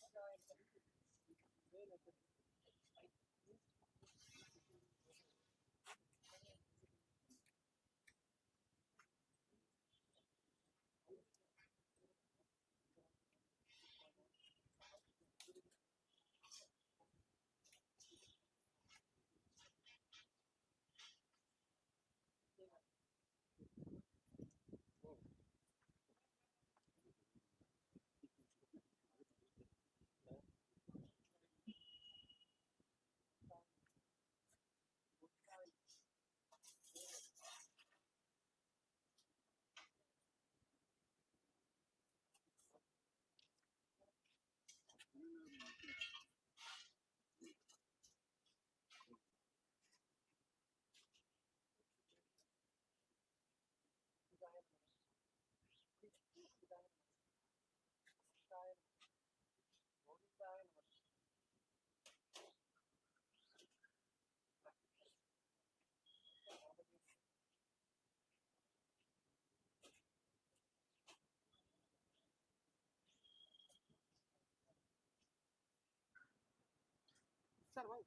Hey guys, how you doing? Good, I'm good. Sir வாங்க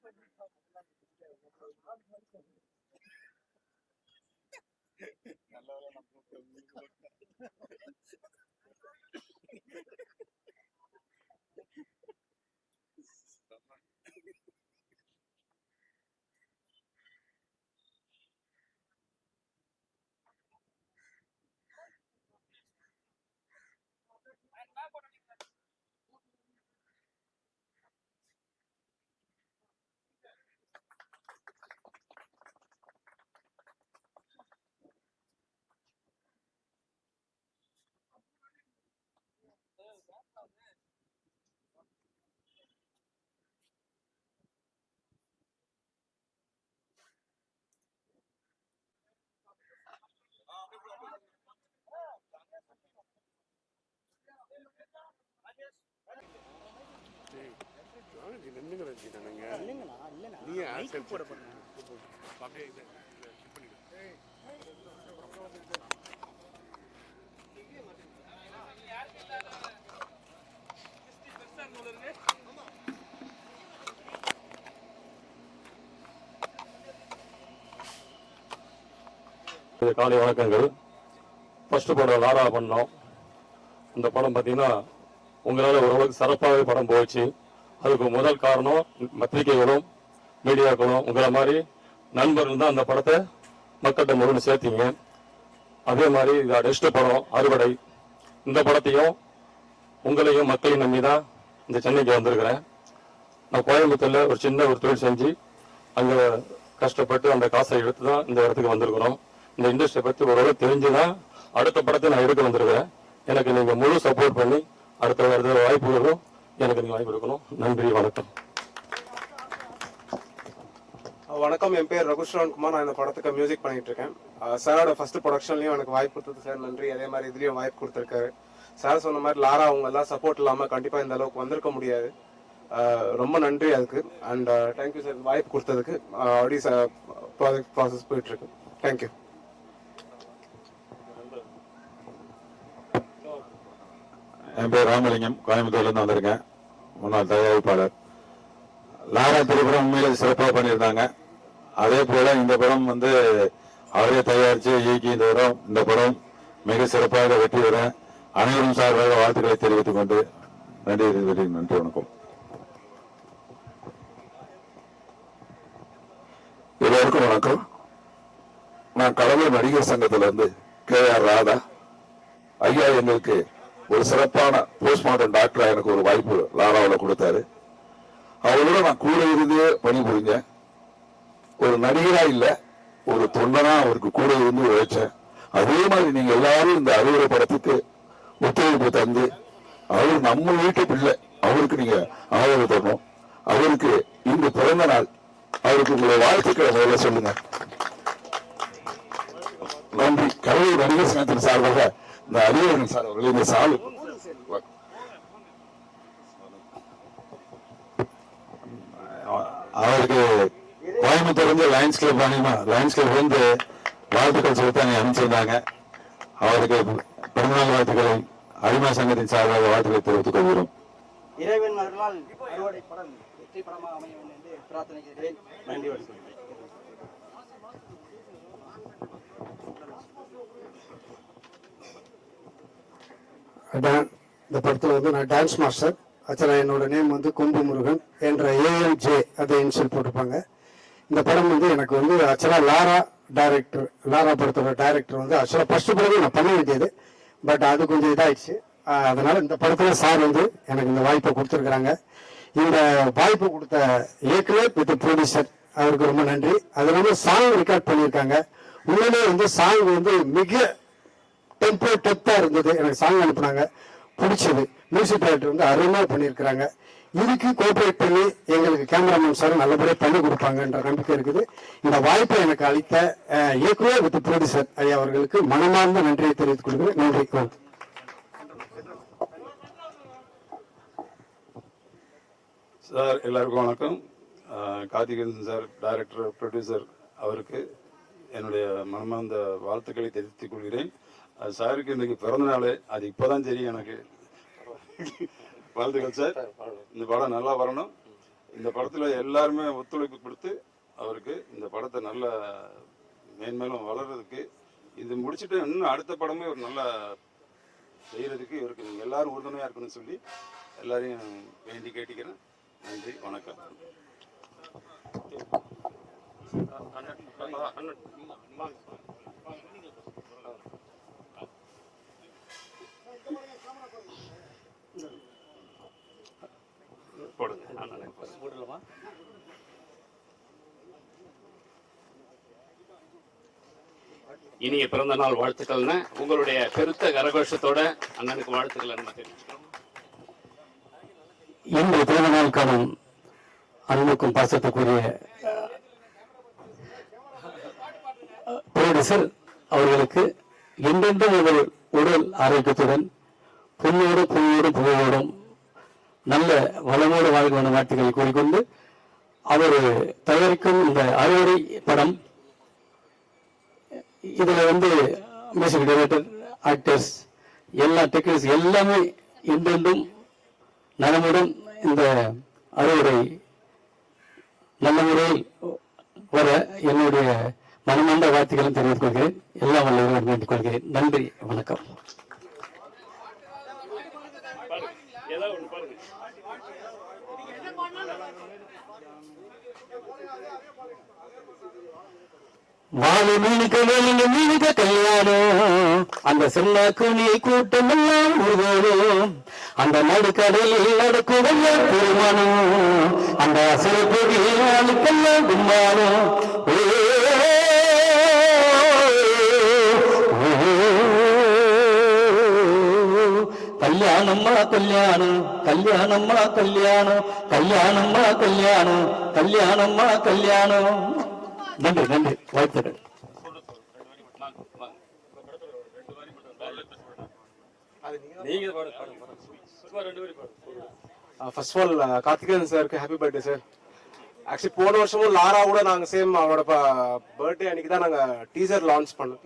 Gracias. நம்ம உங்களுக்கு போட்டேன். நீ நின்னுங்க ரஞ்சி நானுங்க இல்லைங்கண்ணா இல்லைண்ணா. நீ மைக்கு போட போறேன். அப்படியே இதை clip பண்ணிடு. இது காலை வணக்கங்கள். ஃபர்ஸ்ட் படம் லாரா பண்ணோம். இந்த படம் பார்த்தீங்கன்னா உங்களால் ஓரளவுக்கு சிறப்பாகவே படம் போச்சு. அதுக்கு முதல் காரணம் பத்திரிகைகளும் மீடியாக்களும் உங்களை மாதிரி நண்பர்கள் தான் அந்த படத்தை மக்கள்கிட்ட முழுன்னு சேர்த்தீங்க. அதே மாதிரி இது நெக்ஸ்ட் படம் அறுவடை. இந்த படத்தையும் உங்களையும் மக்களையும் நம்பி தான் இந்த சென்னைக்கு வந்திருக்கிறேன். நான் கோயம்புத்தூரில் ஒரு சின்ன ஒரு தொழில் செஞ்சு அங்கே கஷ்டப்பட்டு அந்த காசை எடுத்து தான் இந்த இடத்துக்கு வந்திருக்கிறோம். இந்த இண்டஸ்ட்ரியை பற்றி ஓரளவு தெரிஞ்சு தான் அடுத்த படத்தை நான் எடுக்க வந்திருக்கிறேன். எனக்கு நீங்கள் முழு சப்போர்ட் பண்ணி அடுத்த வருட வாய்ப்பு வரும் எனக்கு நீங்க வாய்ப்பு கொடுக்கணும் நன்றி வணக்கம். வணக்கம். என் பேர் ரகுஷ்ரவன் குமார் நான் இந்த படத்துக்கு மியூசிக் பண்ணிட்டு இருக்கேன் சாரோட ஃபர்ஸ்ட் ப்ரொடக்ஷன்லயும் எனக்கு வாய்ப்பு கொடுத்தது சார் நன்றி. அதே மாதிரி இதுலயும் வாய்ப்பு கொடுத்துருக்காரு. சார் சொன்ன மாதிரி லாரா அவங்க எல்லாம் சப்போர்ட் இல்லாம கண்டிப்பா இந்த அளவுக்கு வந்திருக்க முடியாது. ரொம்ப நன்றி அதுக்கு. அண்ட் தேங்க்யூ சார் வாய்ப்பு கொடுத்ததுக்கு. அப்படி ப்ராஜெக்ட் ப்ராசஸ் போயிட்டு இருக்கு தேங்க்யூ என் பேர் ராமலிங்கம். கோயம்புத்தூர்ல இருந்து வந்திருக்கேன். முன்னாள் தயாரிப்பாளர். லாரா திரைப்படம் உண்மையிலே சிறப்பாக பண்ணியிருந்தாங்க. அதே போல இந்த படம் வந்து அவரே தயாரித்து இயக்கி இந்த படம் இந்த படம் மிக சிறப்பாக வெற்றி பெற அனைவரும் சார்பாக வாழ்த்துக்களை தெரிவித்துக் கொண்டு நன்றி நன்றி நன்றி வணக்கம். எல்லோருக்கும் வணக்கம். நான் கடலூர் நடிகர் சங்கத்துல இருந்து கே ஆர் ராதா. ஐயா எங்களுக்கு ஒரு சிறப்பான போஸ்ட்மார்ட்டம் டாக்டரா எனக்கு ஒரு வாய்ப்பு லாராவில் கொடுத்தாரு. அவரோட நான் கூட இருந்தே பணிபுரிஞ்சேன். ஒரு நடிகரா இல்ல ஒரு தொண்டனா அவருக்கு கூட இருந்து உழைச்சேன். அதே மாதிரி நீங்க எல்லாரும் இந்த அறுவடை படத்துக்கு ஒத்துழைப்பு தந்து அவர் நம்ம வீட்டு பிள்ளை அவருக்கு நீங்க ஆதரவு தரணும். அவருக்கு இன்று பிறந்த நாள் அவருக்கு உங்களை வாழ்த்துக்களை முதல்ல சொல்லுங்க. நன்றி. கலைஞர் நடிகர் சங்கத்தின் சார்பாக இந்த அறிவுரைகள் சார் அவர்கள் இந்த சாலு. அவருக்கு கோயம்புத்தூர் வந்து லயன்ஸ் கிளப் அனிமா லயன்ஸ் கிளப் வந்து வாழ்த்துக்கள் செலுத்த அனுப்பிச்சிருந்தாங்க. அவருக்கு பிறந்தநாள் வாழ்த்துக்களை அடிமா சங்கத்தின் சார்பாக வாழ்த்துக்களை தெரிவித்துக் கொள்கிறோம். இறைவன் அருளால் அறுவடை படம் வெற்றி படமாக அமைய வேண்டும் என்று பிரார்த்தனை செய்கிறேன். நன்றி வணக்கம். டான் இந்த படத்தில் வந்து நான் டான்ஸ் மாஸ்டர் ஆக்சுவலாக என்னோட நேம் வந்து கொம்பு முருகன் என்ற ஏஎம்ஜே அதை இன்சல் போட்டிருப்பாங்க. இந்த படம் வந்து எனக்கு வந்து ஆக்சுவலாக லாரா டைரக்டர் லாரா படத்தோட டைரக்டர் வந்து ஆக்சுவலாக ஃபர்ஸ்ட் படமே நான் பண்ண வேண்டியது. பட் அது கொஞ்சம் இதாயிடுச்சு. அதனால் அதனால இந்த படத்தில் சார் வந்து எனக்கு இந்த வாய்ப்பை கொடுத்துருக்குறாங்க. இந்த வாய்ப்பு கொடுத்த இயக்குனர் வித் ப்ரொடியூசர் அவருக்கு ரொம்ப நன்றி. அது இல்லாமல் சாங் ரெக்கார்ட் பண்ணியிருக்காங்க. உண்மையிலே வந்து சாங் வந்து மிக டெம்போ டெப்தா இருந்தது. எனக்கு சாங் அனுப்புனாங்க. பிடிச்சது. மியூசிக் டைரக்டர் வந்து அருமையாக பண்ணியிருக்கிறாங்க. இதுக்கு கோஆப்ரேட் பண்ணி எங்களுக்கு கேமராமேன் சார் நல்லபடியாக பண்ணி கொடுப்பாங்கன்ற நம்பிக்கை இருக்குது. இந்த வாய்ப்பை எனக்கு அளித்த இயக்குனர் வித் ப்ரொடியூசர் ஐயா அவர்களுக்கு மனமார்ந்த நன்றியை தெரிவித்துக் கொள்கிறேன். நன்றி. வணக்கம். சார் எல்லாருக்கும் வணக்கம். கார்த்திகேசன் சார் டைரக்டர் ப்ரொடியூசர் அவருக்கு என்னுடைய மனமார்ந்த வாழ்த்துக்களை தெரிவித்துக் கொள்கிறேன். அது சாருக்கு இன்னைக்கு பிறந்த நாள். அது இப்போதான் தெரியும் எனக்கு. வாழ்த்துக்கள் சார். இந்த படம் நல்லா வரணும். இந்த படத்தில் எல்லாருமே ஒத்துழைப்பு கொடுத்து அவருக்கு இந்த படத்தை நல்லா மேன்மேலும் வளர்றதுக்கு இது முடிச்சுட்டு இன்னும் அடுத்த படமே ஒரு நல்லா செய்கிறதுக்கு இவருக்கு நீங்கள் எல்லாரும் உறுதுணையாக இருக்குன்னு சொல்லி எல்லாரையும் வேண்டி கேட்டுக்கிறேன். நன்றி வணக்கம். அண்ணன். போடுங்க. போடலாமா இனிய பிறந்த நாள் வாழ்த்துக்கள்னு உங்களுடைய பெருத்த கரகோஷத்தோட அண்ணனுக்கு வாழ்த்துக்களை நம்ம தெரிவிச்சுக்கிறோம் இன்று பிறந்த நாள் காணும் அன்புக்கும் பாசத்துக்குரிய ப்ரொடியூசர் அவர்களுக்கு உங்கள் உடல் ஆரோக்கியத்துடன் புண்ணோடு புண்ணோடு புகழோடும் நல்ல வளமோடு வாழ்க என வாழ்த்துக்களை கூறிக்கொண்டு அவர் தயாரிக்கும் இந்த அறுவடை படம் இதில் வந்து மியூசிக் டைரக்டர் ஆக்டர்ஸ் எல்லா டெக்னிக்ஸ் எல்லாமே என்றென்றும் நலமுடன் இந்த அறுவடை நல்ல முறையில் வர என்னுடைய மனமார்ந்த வார்த்தைகளும் தெரிவித்துக் கொள்கிறேன். எல்லாம் வல்ல வேண்டிக் கொள்கிறேன். நன்றி வணக்கம். வாழை மீனுக்கு வேலிங்க மீனுக்கு கல்யாணம் அந்த சின்ன குனி கூட்டம் எல்லாம் ஊர்வலம் அந்த நடுக்கடலில் நடக்கும் திருமணம் அந்த சிறப்புகளுக்கெல்லாம் கும்பானம். ஓ, ஓ, கல்யாணம்மா கல்யாணம் கல்யாணம்மா கல்யாணம் கல்யாணம்மா கல்யாணம் கல்யாணம்மா கல்யாணம். நன்றி நன்றி. வாழ்த்துக்கள். ஃபர்ஸ்ட் ஆஃப் ஆல் கார்த்திகேயன் சாருக்கு ஹாப்பி பர்த்டே சார் ஆக்சுவலி போன வருஷமும் லாரா கூட நாங்க சேம் அவரோட பர்த்டே அன்னைக்கு தான் நாங்க டீசர் லான்ச் பண்ணோம்.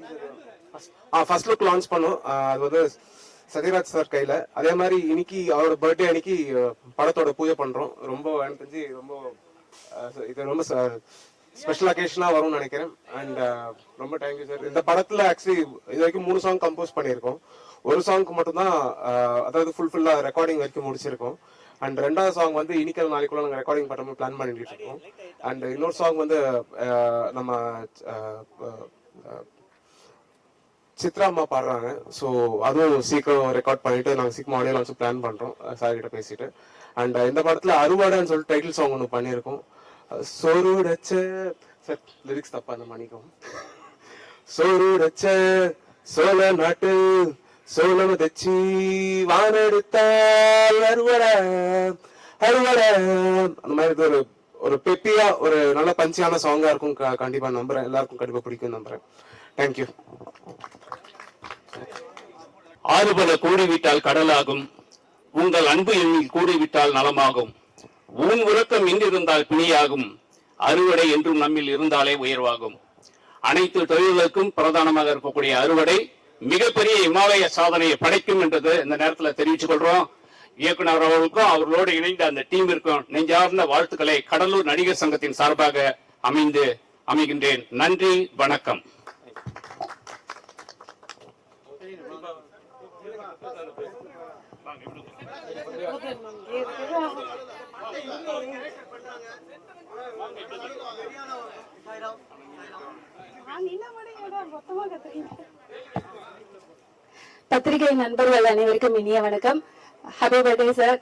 ஆ ஃபர்ஸ்ட் லுக் லான்ச் பண்ணோம். அது வந்து சத்யராஜ் சார் கையில. அதே மாதிரி இன்னைக்கு அவரோட பர்த்டே அன்னைக்கு படத்தோட பூஜை பண்றோம். ரொம்ப எனக்கு தெரிஞ்சு ரொம்ப இது ரொம்ப ஸ்பெஷல் அகேஷனாக வரும்னு நினைக்கிறேன். அண்ட் uh, ரொம்ப தேங்க்யூ சார் இந்த படத்தில் ஆக்சுவலி இது வரைக்கும் மூணு சாங் கம்போஸ் பண்ணியிருக்கோம். ஒரு சாங்க்கு மட்டும்தான் uh, அதாவது ஃபுல்ஃபில்லா ரெக்கார்டிங் வரைக்கும் முடிச்சிருக்கோம். அண்ட் ரெண்டாவது சாங் வந்து இனிக்கல் நாளைக்குள்ள நாங்கள் ரெக்கார்டிங் பண்ணுற பிளான் பண்ணிட்டு இருக்கோம். அண்ட் இன்னொரு சாங் வந்து uh, நம்ம சித்ரா அம்மா பாடுறாங்க. ஸோ அதுவும் சீக்கிரம் ரெக்கார்ட் பண்ணிட்டு நாங்கள் சீக்கிரம் ஆடியோ லான்ச் பிளான் பண்ணுறோம் சார் கிட்ட பேசிட்டு. அண்ட் இந்த படத்தில் அறுவடைன்னு சொல்லிட்டு டைட்டில் சாங் ஒன்று பண்ணியிருக்கோம். சோறுடச்ச சார் லிரிக்ஸ் தப்பா அந்த மணிக்கும் சோறுடச்ச சோழ நாட்டு சோழம் தச்சி வானெடுத்தால் அறுவடை அறுவடை. அந்த மாதிரி ஒரு ஒரு பெப்பியா ஒரு நல்ல பஞ்சியான சாங்கா இருக்கும். க- கண்டிப்பா நம்புறேன். எல்லாருக்கும் கண்டிப்பா பிடிக்கும் நம்புறேன். தேங்க்யூ ஆறுபல கூடிவிட்டால் கடலாகும். உங்கள் அன்பு எண்ணில் கூடிவிட்டால் நலமாகும். ஊன் உறக்கம் இன்றிருந்தால் பிணியாகும். அறுவடை என்றும் நம்மில் இருந்தாலே உயர்வாகும். அனைத்து தொழில்களுக்கும் பிரதானமாக இருக்கக்கூடிய அறுவடை மிகப்பெரிய இமாலய சாதனையை படைக்கும் என்றது இந்த நேரத்தில் தெரிவித்துக் கொள்றோம். இயக்குனர் அவர்களுக்கும் அவர்களோடு இணைந்த அந்த டீமிற்கும் நெஞ்சார்ந்த வாழ்த்துக்களை கடலூர் நடிகர் சங்கத்தின் சார்பாக அமைந்து அமைகின்றேன். நன்றி வணக்கம். பத்திரிகை நண்பர்கள் அனைவருக்கும் இனிய வணக்கம். ஹாப்பி பர்த்டே சார்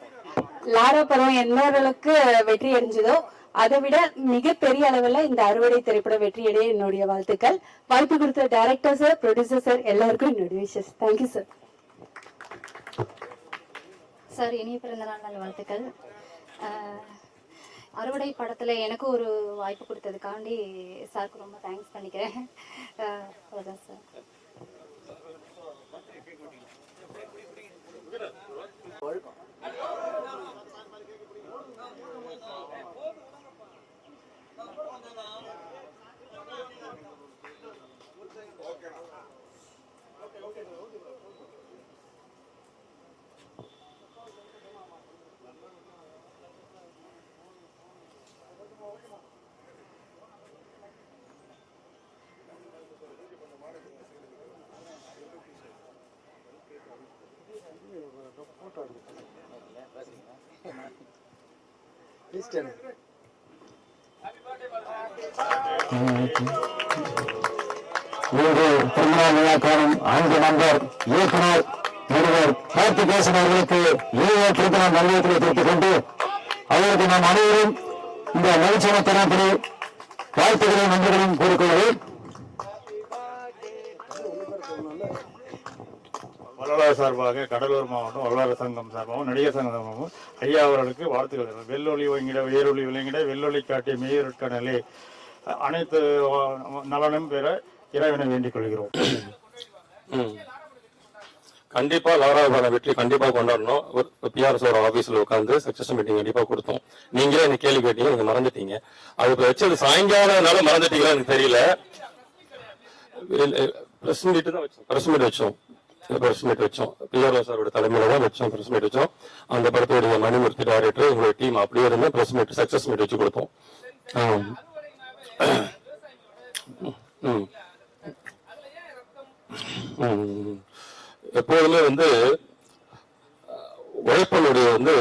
லாரா படம் எந்த அளவுக்கு வெற்றி அடைஞ்சதோ அதை விட மிகப்பெரிய அளவுல இந்த அறுவடை திரைப்படம் வெற்றி அடைய என்னுடைய வாழ்த்துக்கள். வாய்ப்பு கொடுத்த டைரக்டர் சார் ப்ரொடியூசர் சார் எல்லாருக்கும் என்னுடைய விஷஸ் தேங்க்யூ சார் சார் இனிய பிறந்த நாள் வாழ்த்துக்கள். அறுவடை படத்தில் எனக்கு ஒரு வாய்ப்பு கொடுத்ததுக்காண்டி சாருக்கு ரொம்ப தேங்க்ஸ் பண்ணிக்கிறேன். அஹ், சார். இன்று திருமண விழா காணும் ஐந்து நம்பர் இயக்குனர் நடுவர் கார்த்திகேசன் அவர்களுக்கு ஏழு திருமண நல்வாழ்த்துக்களை தெரிவித்துக் கொண்டு அவருக்கு நாம் அனைவரும் இந்த மகிழ்ச்சியான தருணத்திலே வாழ்த்துக்களையும் நன்றிகளையும் கூறிக்கொள்கிறேன் வள்ளலார் சார்பாக கடலூர் மாவட்டம் வல்லார சங்கம் சார்பாகவும் நடிகர் சங்கம் சார்பாகவும் ஐயா அவர்களுக்கு வாழ்த்துக்கள். வெள்ளொளி வங்கிட வேரொளி விளங்கிட வெள்ளொளி காட்டிய மேயற்கடலே அனைத்து நலனும் பெற இறைவனை வேண்டிக் கொள்கிறோம். கண்டிப்பா லாராவான வெற்றி கண்டிப்பா கொண்டாடணும். பிஆர்எஸோட பிஆர்எஸ் ஆபீஸ்ல உட்காந்து சக்சஸ் மீட்டிங் கண்டிப்பா கொடுத்தோம். நீங்களே எனக்கு கேள்வி கேட்டீங்க நீங்க மறந்துட்டீங்க. அது இப்ப வச்சது சாயங்காலம்னால மறந்துட்டீங்களா எனக்கு தெரியல. பிரஸ் மீட் தான் வச்சோம். பிரஸ் மீட் வச்சோம். பிரஸ் மீட் வச்சோம். பிஆர்ஓ சாரோட தலைமையில தான் வச்சோம் பிரஸ் மீட் வச்சோம். அந்த படத்துடைய மணிமூர்த்தி டைரக்டர் எங்களுடைய டீம் அப்படியே இருந்து பிரஸ் மீட் சக்சஸ் மீட் வச்சு கொடுத்தோம். ம். ம். எப்போதுமே வந்து உழைப்பனுடைய வந்து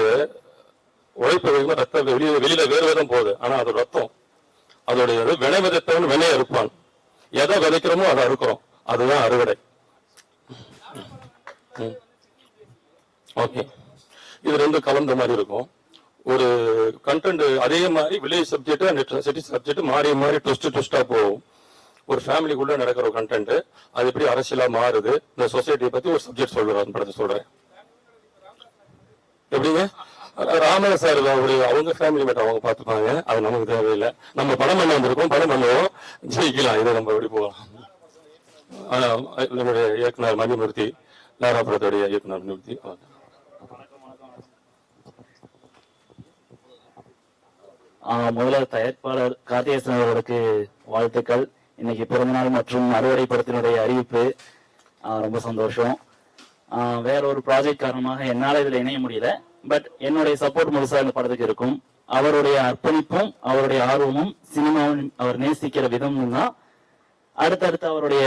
உழைப்பு வேகமா ரத்தம் வெளியில வெளியில வேறு விதம் போகுது. ஆனா அது ரத்தம் அதோடைய வினை விதத்தவன் வினையை இருப்பான் எதை விதைக்கிறோமோ அதை அறுக்கிறோம். அதுதான் அறுவடை. ஓகே. இது ரெண்டு கலந்த மாதிரி இருக்கும். ஒரு கண்டென்ட் அதே மாதிரி village subject and city subject மாறி மாறி ட்விஸ்ட் ட்விஸ்டாக போகும். ஒரு ஃபேமிலிக்குள்ளே நடக்கிற ஒரு கண்டென்ட் அது எப்படி அரசியலாக மாறுது இந்த சொசைட்டியை பற்றி ஒரு சப்ஜெக்ட் சொல்றேன் அந்த படத்தை சொல்கிறேன் எப்படிங்க? ராமன் சார் அவரு அவங்க ஃபேமிலி மேட்டர் அவங்க பார்த்துப்பாங்க. அது நமக்கு தேவையில்லை. நம்ம படம் பண்ண வந்திருக்கோம் படம் பண்ணுவோம். ஜெயிக்கலாம் இதை நம்ம எப்படி போகலாம்? நம்முடைய இயக்குனர் மணிமூர்த்தி. லாராபுரத்துடைய இயக்குனர் நிறுத்தி முதல்ல தயாரிப்பாளர் கார்த்திகேசன் அவர்களுக்கு வாழ்த்துக்கள். இன்னைக்கு பிறந்தநாள் மற்றும் அறுவடை படத்தினுடைய அறிவிப்பு ரொம்ப சந்தோஷம். வேற ஒரு ப்ராஜெக்ட் காரணமாக என்னால் இதில் இணைய முடியல. பட் என்னுடைய சப்போர்ட் முழுசா இந்த படத்துக்கு இருக்கும். அவருடைய அர்ப்பணிப்பும் அவருடைய ஆர்வமும் சினிமாவும் அவர் நேசிக்கிற விதமும் தான். அடுத்தடுத்து அவருடைய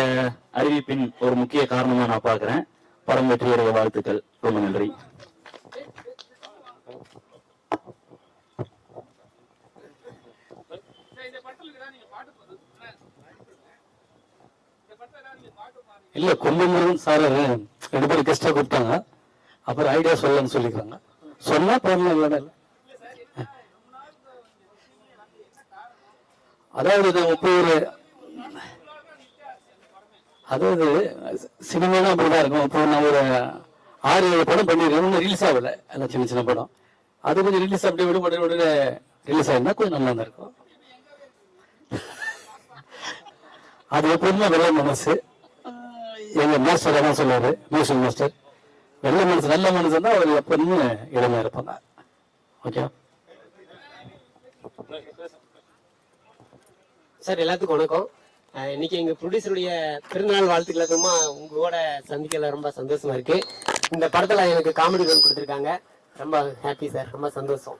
அறிவிப்பின் ஒரு முக்கிய காரணமாக நான் பார்க்குறேன். படம் வெற்றியடைய வாழ்த்துக்கள். ரொம்ப நன்றி. இல்ல கும்பமுருகன் சார் ரெண்டு பேரும் கெஸ்டா கொடுத்தாங்க அப்புறம் ஐடியா சொல்லலன்னு சொல்லிக்கிறாங்க. சொன்னா போடலாம் இல்லைன்னா இல்ல. அதாவது இது முப்பது அதாவது சினிமானா அப்படிதான் இருக்கும். இப்போ நான் ஒரு ஆறு ஏழு படம் பண்ணிருக்கேன் இன்னும் ரிலீஸ் ஆகல. எல்லாம் சின்ன சின்ன படம். அது கொஞ்சம் ரிலீஸ் அப்படியே விட உடனே உடனே ரிலீஸ் ஆயிருந்தா கொஞ்சம் நல்லா தான் இருக்கும். அது எப்போதுமே வெள்ள மனசு. எங்க மாஸ்டர் தான் சொல்லுவாரு மியூசிக் மாஸ்டர் வெள்ள மனசு நல்ல மனசு தான் அவர் எப்போதுமே இளமையா இருப்பாங்க. ஓகே சார் எல்லாத்துக்கும் வணக்கம். இன்னைக்கு எங்க ப்ரொடியூசருடைய பிறந்தநாள் வாழ்த்துக்கள் அதுமா உங்களோட சந்திக்கல ரொம்ப சந்தோஷமா இருக்கு. இந்த படத்துல எனக்கு காமெடி ரோல் கொடுத்துருக்காங்க. ரொம்ப ஹாப்பி சார் ரொம்ப சந்தோஷம்.